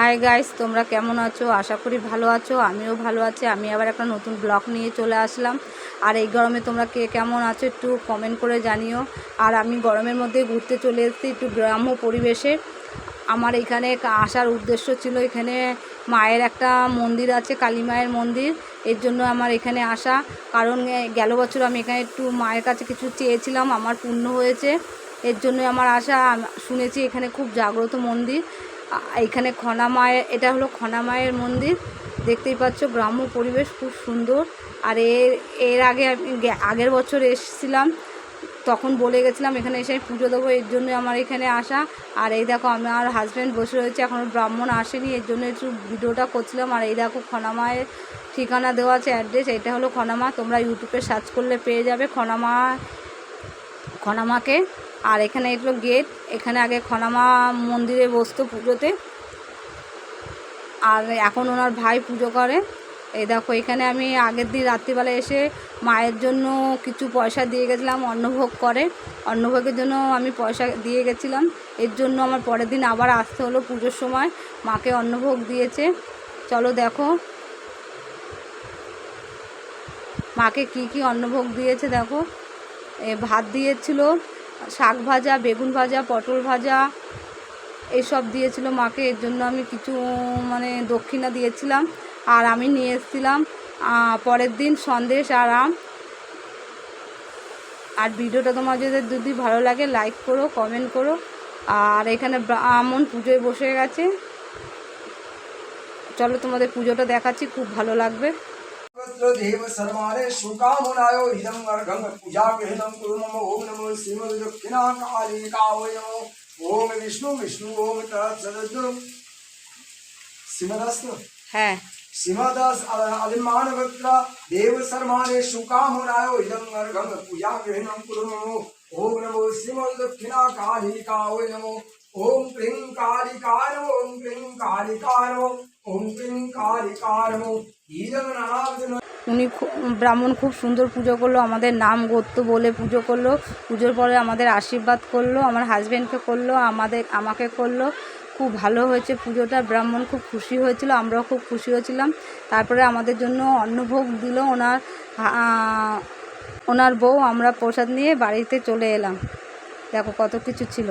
Hi guys তোমরা কেমন আছো? আশা করি ভালো আছো, আমিও ভালো আছি। আমি আবার একটা নতুন ব্লগ নিয়ে চলে আসলাম। আর এই গরমে তোমরা কে কেমন আছো একটু কমেন্ট করে জানিও। আর আমি গরমের মধ্যে ঘুরতে চলে এসেছি একটু গ্রাম্য পরিবেশে। আমার এখানে আসার উদ্দেশ্য ছিল এখানে মায়ের একটা মন্দির আছে, কালী মায়ের মন্দির। এর জন্য আমার এখানে আসা। কারণ গেল বছর আমি এখানে একটু মায়ের কাছে কিছু চেয়েছিলাম, আমার পূর্ণ হয়েছে। এর জন্য আমার আশা শুনেছি এখানে খুব জাগ্রত মন্দির। এখানে খনা মায়ের, এটা হলো খনা মায়ের মন্দির। দেখতেই পাচ্ছ, গ্রাম্য পরিবেশ খুব সুন্দর। আর এর এর আগে আমি আগের বছর এসেছিলাম, তখন বলে গেছিলাম, এখানে এসে আমি পুজো দেবো, এর জন্য আমার এখানে আসা। আর এই দেখো, আমি আমার হাজব্যান্ড বসে রয়েছে এখনও ব্রাহ্মণ আসেনি, এর জন্য একটু ভিডিওটা করছিলাম। আর এই দেখো খনামায়ের ঠিকানা দেওয়া আছে অ্যাড্রেস এটা হলো খনামা তোমরা ইউটিউবে সার্চ করলে পেয়ে যাবে খনামা খনামাকে। আর এখানে এগুলো গেট। এখানে আগে খনামা মন্দিরে বসতো পুজোতে। আর এখন ওনার ভাই পুজো করে। এই দেখো, এখানে আমি আগের দিন রাত্রিবেলা এসে মায়ের জন্য কিছু পয়সা দিয়ে গেছিলাম, অন্নভোগ করে। অন্নভোগের জন্য আমি পয়সা দিয়ে গেছিলাম। এর জন্য আমার পরের দিন আবার আসতে হলো পুজোর সময়। মাকে অন্নভোগ দিয়েছে। চলো দেখো। মাকে কি কি অন্নভোগ দিয়েছে দেখো। ভাত দিয়েছিল, শাক ভাজা, বেগুন ভাজা, পটল ভাজা এইসব দিয়েছিল মাকে, এর জন্য আমি কিছু মানে দক্ষিণা দিয়েছিলাম, আর আমি নিয়ে এসেছিলাম পরের দিন সন্দেশ আর আম। আর ভিডিওটা তোমার যদি যদি ভালো লাগে লাইক করো কমেন্ট করো, আর এখানে ব্রাহ্মণ পুজোয় বসে গেছে। চলো তোমাদের পুজোটা দেখাচ্ছি, খুব ভালো লাগবে। देव सर्वारे शुकामुनायो इदं अर्घं पूजागृहितं कुरु नमो ओम नमो श्रीमद्दक्षिणा नमो। ओम विष्णु विष्णु ओम तत्सदद्दु श्रीमदस्तु। হ্যাঁ श्रीमदास अलिमान वक्त्र देव सर्वारे शुकामुनायो इदं अर्घं पूजागृहितं कुरु नमो। ओम नमो श्रीमद्दक्षिणा कालिकावै नमो। ओम क्लीं कालिकाय नमो ओम क्लीं कालिकाय नमो। ओम क्लीं नमो। नारायण উনি ব্রাহ্মণ খুব সুন্দর পুজো করল, আমাদের নাম গোত্র বলে পুজো করল, পুজোর পরে আমাদের আশীর্বাদ করল, আমার হাজব্যান্ডকে করল, আমাদের, আমাকে করল, খুব ভালো হয়েছে পুজোটা, ব্রাহ্মণ খুব খুশি হয়েছিল, আমরাও খুব খুশি হয়েছিলাম, তারপরে আমাদের জন্য অন্নভোগ দিল ওনার ওনার বউ, আমরা প্রসাদ নিয়ে বাড়িতে চলে এলাম, দেখো কত কিছু ছিল।